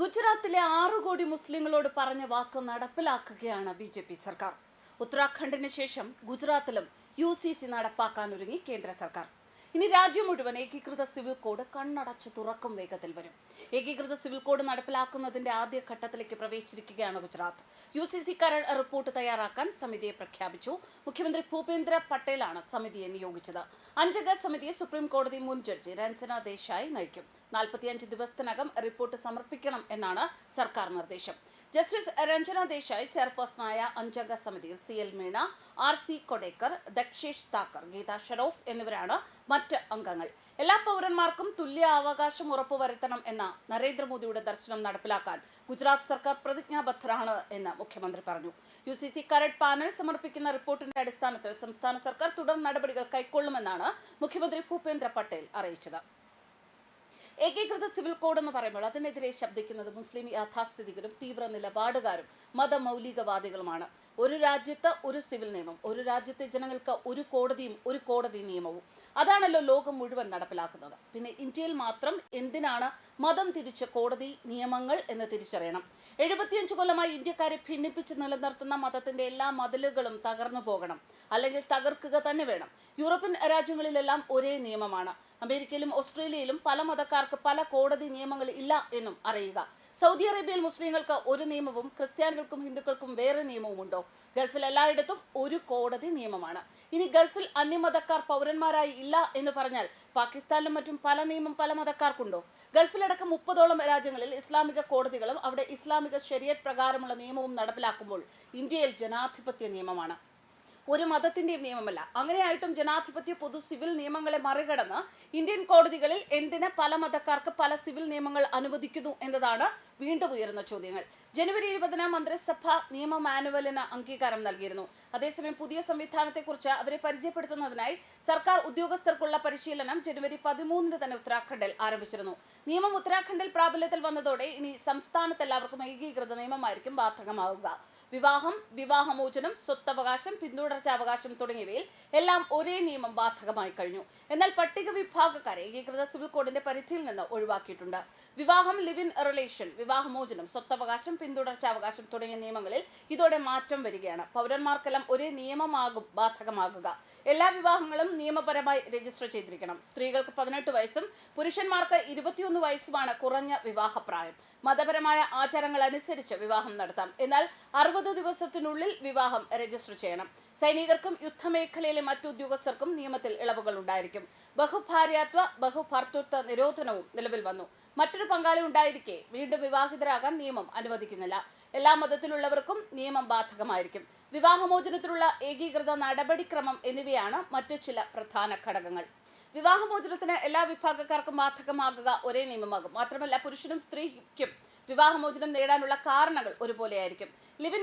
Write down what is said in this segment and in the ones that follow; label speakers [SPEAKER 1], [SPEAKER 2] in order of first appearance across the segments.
[SPEAKER 1] ഗുജറാത്തിലെ ആറു കോടി മുസ്ലിങ്ങളോട് പറഞ്ഞ വാക്ക് നടപ്പിലാക്കുകയാണ് ബി ജെ പി സർക്കാർ. ഉത്തരാഖണ്ഡിന് ശേഷം ഗുജറാത്തിലും യു സി സി നടപ്പാക്കാനൊരുങ്ങി കേന്ദ്ര സർക്കാർ. ഇനി രാജ്യം മുഴുവൻ ഏകീകൃത സിവിൽ കോഡ് കണ്ണടച്ച് തുറക്കും വേഗത്തിൽ വരും. ഏകീകൃത സിവിൽ കോഡ് നടപ്പിലാക്കുന്നതിന്റെ ആദ്യ ഘട്ടത്തിലേക്ക് പ്രവേശിച്ചിരിക്കുകയാണ് ഗുജറാത്ത്. യു സി സി കരട് റിപ്പോർട്ട് തയ്യാറാക്കാൻ സമിതിയെ പ്രഖ്യാപിച്ചു. മുഖ്യമന്ത്രി ഭൂപേന്ദ്ര പട്ടേലാണ് സമിതിയെ നിയോഗിച്ചത്. അഞ്ചംഗ സമിതിയെ സുപ്രീം കോടതി മുൻ ജഡ്ജി രഞ്ജന ദേശായി നയിക്കും. നാൽപ്പത്തിയഞ്ച് ദിവസത്തിനകം റിപ്പോർട്ട് സമർപ്പിക്കണം എന്നാണ് സർക്കാർ നിർദ്ദേശം. ജസ്റ്റിസ് രഞ്ജന ദേശായി ചെയർപേഴ്സണായ അഞ്ചംഗ സമിതിയിൽ C L Meena R C Kodekar Dakshesh Thakkar Geeta Shroff എന്നിവരാണ് മറ്റ് അംഗങ്ങൾ. എല്ലാ പൗരന്മാർക്കും തുല്യ അവകാശം ഉറപ്പുവരുത്തണം എന്ന നരേന്ദ്രമോദിയുടെ ദർശനം നടപ്പിലാക്കാൻ ഗുജറാത്ത് സർക്കാർ പ്രതിജ്ഞാബദ്ധരാണ് എന്ന് മുഖ്യമന്ത്രി പറഞ്ഞു. യു സി സി കരട് പാനൽ സമർപ്പിക്കുന്ന റിപ്പോർട്ടിന്റെ അടിസ്ഥാനത്തിൽ സംസ്ഥാന സർക്കാർ തുടർ നടപടികൾ കൈക്കൊള്ളുമെന്നാണ് മുഖ്യമന്ത്രി ഭൂപേന്ദ്ര പട്ടേൽ അറിയിച്ചത്. ഏകീകൃത സിവിൽ കോഡ് എന്ന് പറയുമ്പോൾ അതിനെതിരെ ശബ്ദിക്കുന്നത് മുസ്ലിം യാഥാസ്ഥിതികരും തീവ്ര നിലപാടുകാരും മതമൗലികവാദികളുമാണ്. ഒരു രാജ്യത്ത് ഒരു സിവിൽ നിയമം ഒരു രാജ്യത്തെ ജനങ്ങൾക്ക് ഒരു കോടതിയും ഒരു കോടതി നിയമവും. അതാണല്ലോ ലോകം മുഴുവൻ നടപ്പിലാക്കുന്നത്. പിന്നെ ഇന്ത്യയിൽ മാത്രം എന്തിനാണ് മതം തിരിച്ച കോടതി നിയമങ്ങൾ എന്ന് തിരിച്ചറിയണം? എഴുപത്തിയഞ്ച് കൊല്ലമായി ഇന്ത്യക്കാരെ ഭിന്നിപ്പിച്ച് നിലനിർത്തുന്ന മതത്തിന്റെ എല്ലാ മതിലുകളും തകർന്നു പോകണം. അല്ലെങ്കിൽ തകർക്കുക തന്നെ വേണം. യൂറോപ്യൻ രാജ്യങ്ങളിലെല്ലാം ഒരേ നിയമമാണ്. അമേരിക്കയിലും ഓസ്ട്രേലിയയിലും പല മതക്കാർക്ക് പല കോടതി നിയമങ്ങൾ ഇല്ല എന്നും അറിയുക. സൗദി അറേബ്യയിൽ മുസ്ലിങ്ങൾക്ക് ഒരു നിയമവും ക്രിസ്ത്യാനികൾക്കും ഹിന്ദുക്കൾക്കും വേറെ നിയമവും ഉണ്ടോ ഗൾഫിൽ എല്ലായിടത്തും ഒരു കോടതി നിയമമാണ്. ഇനി ഗൾഫിൽ അന്യമതക്കാർ പൗരന്മാരായി ഇല്ല എന്ന് പറഞ്ഞാൽ പാകിസ്ഥാനിലും മറ്റും പല നിയമം പല മതക്കാർക്കുണ്ടോ? ഗൾഫിലടക്കം മുപ്പതോളം രാജ്യങ്ങളിൽ ഇസ്ലാമിക കോടതികളും അവിടെ ഇസ്ലാമിക ശരീഅത്ത് പ്രകാരമുള്ള നിയമവും നടപ്പിലാക്കുമ്പോൾ ഇന്ത്യയിൽ ജനാധിപത്യ നിയമമാണ്. ഒരു മതത്തിന്റെയും നിയമമല്ല. അങ്ങനെയായിട്ടും ജനാധിപത്യ പൊതു സിവിൽ നിയമങ്ങളെ മറികടന്ന് ഇന്ത്യൻ കോടതികളിൽ എന്തിന് പല മതക്കാർക്ക് പല സിവിൽ നിയമങ്ങൾ അനുവദിക്കുന്നു എന്നതാണ് വീണ്ടും ഉയർന്ന ചോദ്യങ്ങൾ. ജനുവരി ഇരുപതിന് മന്ത്രിസഭ നിയമ മാനുവലിന് അംഗീകാരം നൽകിയിരുന്നു. അതേസമയം പുതിയ സംവിധാനത്തെക്കുറിച്ച് അവരെ പരിചയപ്പെടുത്തുന്നതിനായി സർക്കാർ ഉദ്യോഗസ്ഥർക്കുള്ള പരിശീലനം ജനുവരി പതിമൂന്നിന് തന്നെ ഉത്തരാഖണ്ഡിൽ ആരംഭിച്ചിരുന്നു. നിയമം ഉത്തരാഖണ്ഡിൽ പ്രാബല്യത്തിൽ വന്നതോടെ ഇനി സംസ്ഥാനത്ത് എല്ലാവർക്കും ഏകീകൃത നിയമമായിരിക്കും ബാധകമാവുക. വിവാഹം വിവാഹമോചനം സ്വത്തവകാശം പിന്തുടർച്ചാവകാശം തുടങ്ങിയവയിൽ എല്ലാം ഒരേ നിയമം ബാധകമായി കഴിഞ്ഞു. എന്നാൽ പട്ടിക വിഭാഗക്കാരെ ഏകീകൃത സിവിൽ കോഡിന്റെ പരിധിയിൽ നിന്ന് ഒഴിവാക്കിയിട്ടുണ്ട്. വിവാഹം ലിവ് ഇൻ റിലേഷൻ വിവാഹമോചനം സ്വത്തവകാശം പിന്തുടർച്ചാവകാശം തുടങ്ങിയ നിയമങ്ങളിൽ ഇതോടെ മാറ്റം വരികയാണ്. പൗരന്മാർക്കെല്ലാം ഒരേ നിയമമാകും ബാധകമാകുക. എല്ലാ വിവാഹങ്ങളും നിയമപരമായി രജിസ്റ്റർ ചെയ്തിരിക്കണം. സ്ത്രീകൾക്ക് പതിനെട്ട് വയസ്സും പുരുഷന്മാർക്ക് ഇരുപത്തിയൊന്ന് വയസ്സുമാണ് കുറഞ്ഞ വിവാഹപ്രായം. മതപരമായ ആചാരങ്ങൾ അനുസരിച്ച് വിവാഹം നടത്താം. എന്നാൽ അറുപത് ദിവസത്തിനുള്ളിൽ വിവാഹം രജിസ്റ്റർ ചെയ്യണം. സൈനികർക്കും യുദ്ധമേഖലയിലെ മറ്റു ഉദ്യോഗസ്ഥർക്കും നിയമത്തിൽ ഇളവുകൾ ഉണ്ടായിരിക്കും. ബഹുഭാര്യാത്വ ബഹുഭർത്തൃത്വ നിരോധനവും നിലവിൽ വന്നു. മറ്റൊരു പങ്കാളി ഉണ്ടായിരിക്കെ വീണ്ടും വിവാഹിതരാകാൻ നിയമം അനുവദിക്കുന്നില്ല എല്ലാ മതത്തിലുള്ളവർക്കും നിയമം ബാധകമായിരിക്കും. വിവാഹമോചനത്തിനുള്ള ഏകീകൃത നടപടിക്രമം എന്നിവയാണ് മറ്റു ചില പ്രധാന ഘടകങ്ങൾ. വിവാഹമോചനത്തിന് എല്ലാ വിഭാഗക്കാർക്കും ബാധകമാകുക ഒരേ നിയമമാകും. മാത്രമല്ല പുരുഷനും സ്ത്രീക്കും വിവാഹമോചനം നേടാനുള്ള കാരണങ്ങൾ ഒരുപോലെയായിരിക്കും. ലിവിൻ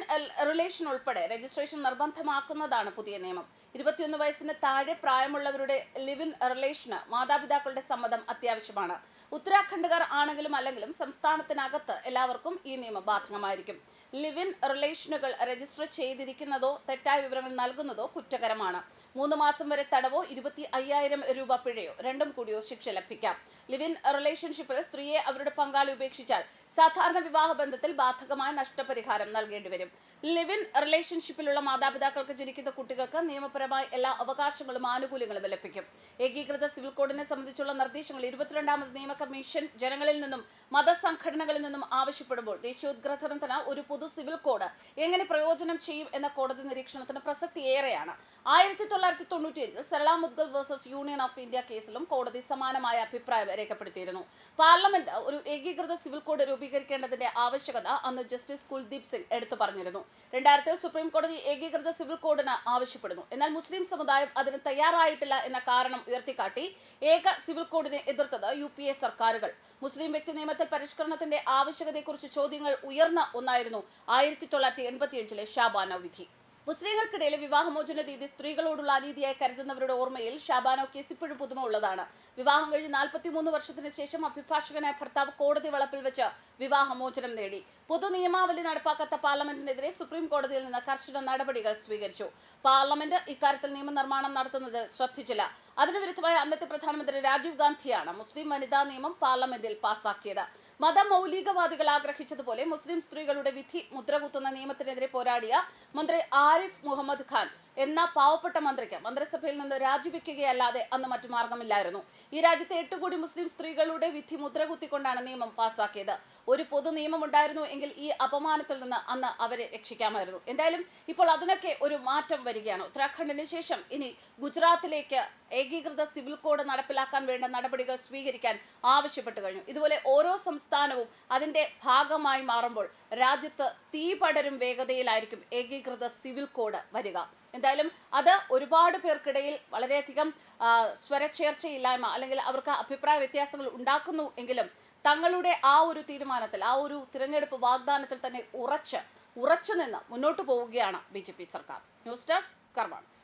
[SPEAKER 1] റിലേഷൻ ഉൾപ്പെടെ രജിസ്ട്രേഷൻ നിർബന്ധമാക്കുന്നതാണ് പുതിയ നിയമം. ഇരുപത്തിയൊന്ന് വയസ്സിന് താഴെ പ്രായമുള്ളവരുടെ ലിവിൻ റിലേഷന് മാതാപിതാക്കളുടെ സമ്മതം അത്യാവശ്യമാണ്. ഉത്തരാഖണ്ഡുകാർ ആണെങ്കിലും അല്ലെങ്കിലും സംസ്ഥാനത്തിനകത്ത് എല്ലാവർക്കും ഈ നിയമം ബാധകമായിരിക്കും. ലിവിൻ റിലേഷനുകൾ രജിസ്റ്റർ ചെയ്തിരിക്കുന്നതോ തെറ്റായ വിവരങ്ങൾ നൽകുന്നതോ കുറ്റകരമാണ്. മൂന്ന് മാസം വരെ തടവോ ഇരുപത്തി അയ്യായിരം രൂപ പിഴയോ രണ്ടും കൂടിയോ ശിക്ഷ ലഭിക്കാം. ലിവിൻ റിലേഷൻഷിപ്പിൽ സ്ത്രീയെ അവരുടെ പങ്കാളി ഉപേക്ഷിച്ചാൽ സാധാരണ വിവാഹ ബന്ധത്തിൽ ബാധകമായ നഷ്ടപരിഹാരം നൽകേണ്ടി വരും. ഇൻ റിലേഷൻഷിപ്പിലുള്ള മാതാപിതാക്കൾക്ക് ജനിക്കുന്ന കുട്ടികൾക്ക് നിയമപരമായ എല്ലാ അവകാശങ്ങളും ആനുകൂല്യങ്ങളും ലഭിക്കും. ഏകീകൃത സിവിൽ കോഡിനെ സംബന്ധിച്ചുള്ള നിർദ്ദേശങ്ങൾ ഇരുപത്തിരണ്ടാമത് നിയമ കമ്മീഷൻ ജനങ്ങളിൽ നിന്നും മതസംഘടനകളിൽ നിന്നും ആവശ്യപ്പെടുമ്പോൾ ദേശീയോദ്ഗ്രഥനത്തിന് ഒരു പൊതു സിവിൽ കോഡ് എങ്ങനെ പ്രയോജനം ചെയ്യും എന്ന കോടതി നിരീക്ഷണത്തിന് പ്രസക്തി ഏറെയാണ്. ആയിരത്തി തൊള്ളായിരത്തി തൊണ്ണൂറ്റിയഞ്ചിൽ Sarala Mudgal versus union of India കേസിലും കോടതി സമാനമായ അഭിപ്രായം രേഖപ്പെടുത്തിയിരുന്നു. പാർലമെന്റ് ഒരു ഏകീകൃത സിവിൽ കോഡ് രൂപീകരിക്കേണ്ടതിന്റെ ആവശ്യകത അന്ന് ജസ്റ്റിസ് കുൽദീപ് സിംഗ് എടുത്തു പറഞ്ഞിരുന്നു. രണ്ടായിരത്തിൽ സുപ്രീം കോടതി ഏകീകൃത സിവിൽ കോഡിന് ആവശ്യപ്പെടുന്നു. എന്നാൽ മുസ്ലിം സമുദായം അതിന് തയ്യാറായിട്ടില്ല എന്ന കാരണം ഉയർത്തിക്കാട്ടി ഏക സിവിൽ കോഡിനെ എതിർത്തത് യു പി എ സർക്കാരുകൾ. മുസ്ലിം വ്യക്തി നിയമത്തിൽ പരിഷ്കരണത്തിന്റെ ആവശ്യകതയെക്കുറിച്ച് ചോദ്യങ്ങൾ ഉയർന്ന ഒന്നായിരുന്നു ആയിരത്തി തൊള്ളായിരത്തി എൺപത്തിയഞ്ചിലെ ഷാബാന വിധി. മുസ്ലിങ്ങൾക്കിടയിലെ വിവാഹമോചന രീതി സ്ത്രീകളോടുള്ള അനീതിയായി കരുതുന്നവരുടെ ഓർമ്മയിൽ ഷാബാനോ കേസ് ഇപ്പോഴും പുതുമ ഉള്ളതാണ്. വിവാഹം കഴിഞ്ഞ് നാൽപ്പത്തിമൂന്ന് വർഷത്തിന് ശേഷം അഭിഭാഷകനായ ഭർത്താവ് കോടതി വളപ്പിൽ വെച്ച് വിവാഹമോചനം നേടി. പൊതു നിയമാവലി നടപ്പാക്കാത്ത പാർലമെന്റിനെതിരെ സുപ്രീം കോടതിയിൽ നിന്ന് കർശന നടപടികൾ സ്വീകരിച്ചു. പാർലമെന്റ് ഇക്കാര്യത്തിൽ നിയമനിർമ്മാണം നടത്തുന്നത് ശ്രദ്ധിച്ചില്ല. അതിനു വിരുദ്ധമായ അന്നത്തെ പ്രധാനമന്ത്രി രാജീവ് ഗാന്ധിയാണ് മുസ്ലിം വനിതാ നിയമം പാർലമെന്റിൽ പാസാക്കിയത്. മതമൗലികവാദികൾ ആഗ്രഹിച്ചതുപോലെ മുസ്ലിം സ്ത്രീകളുടെ വിധി മുദ്രകുത്തുന്ന നിയമത്തിനെതിരെ പോരാടിയ മന്ത്രി ആരിഫ് മുഹമ്മദ് ഖാൻ എന്ന പാവപ്പെട്ട മന്ത്രിക്ക് മന്ത്രിസഭയിൽ നിന്ന് രാജിവെക്കുകയല്ലാതെ അന്ന് മറ്റു മാർഗമില്ലായിരുന്നു. ഈ രാജ്യത്തെ എട്ട് കോടി മുസ്ലിം സ്ത്രീകളുടെ വിധി മുദ്രകുത്തിക്കൊണ്ടാണ് നിയമം പാസാക്കിയത്. ഒരു പൊതു നിയമം ഉണ്ടായിരുന്നു എങ്കിൽ ഈ അപമാനത്തിൽ നിന്ന് അന്ന് അവരെ രക്ഷിക്കാമായിരുന്നു. എന്തായാലും ഇപ്പോൾ അതിനൊക്കെ ഒരു മാറ്റം വരികയാണ്. ഉത്തരാഖണ്ഡിന് ശേഷം ഇനി ഗുജറാത്തിലേക്ക് ഏകീകൃത സിവിൽ കോഡ് നടപ്പിലാക്കാൻ വേണ്ട നടപടികൾ സ്വീകരിക്കാൻ ആവശ്യപ്പെട്ടു കഴിഞ്ഞു. ഇതുപോലെ ഓരോ സംസ്ഥാനവും അതിന്റെ ഭാഗമായി മാറുമ്പോൾ രാജ്യത്ത് തീ പടരും വേഗതയിലായിരിക്കും ഏകീകൃത സിവിൽ കോഡ് വരിക. എന്തായാലും അത് ഒരുപാട് പേർക്കിടയിൽ വളരെയധികം സ്വരച്ചേർച്ചയില്ലായ്മ അല്ലെങ്കിൽ അവർക്ക് അഭിപ്രായ വ്യത്യാസങ്ങൾ ഉണ്ടാക്കുന്നു എങ്കിലും തങ്ങളുടെ ആ ഒരു തീരുമാനത്തിൽ ആ ഒരു തിരഞ്ഞെടുപ്പ് വാഗ്ദാനത്തിൽ തന്നെ ഉറച്ച് ഉറച്ചു നിന്ന് മുന്നോട്ട് പോവുകയാണ് ബി സർക്കാർ. News desk കർമാൻസ്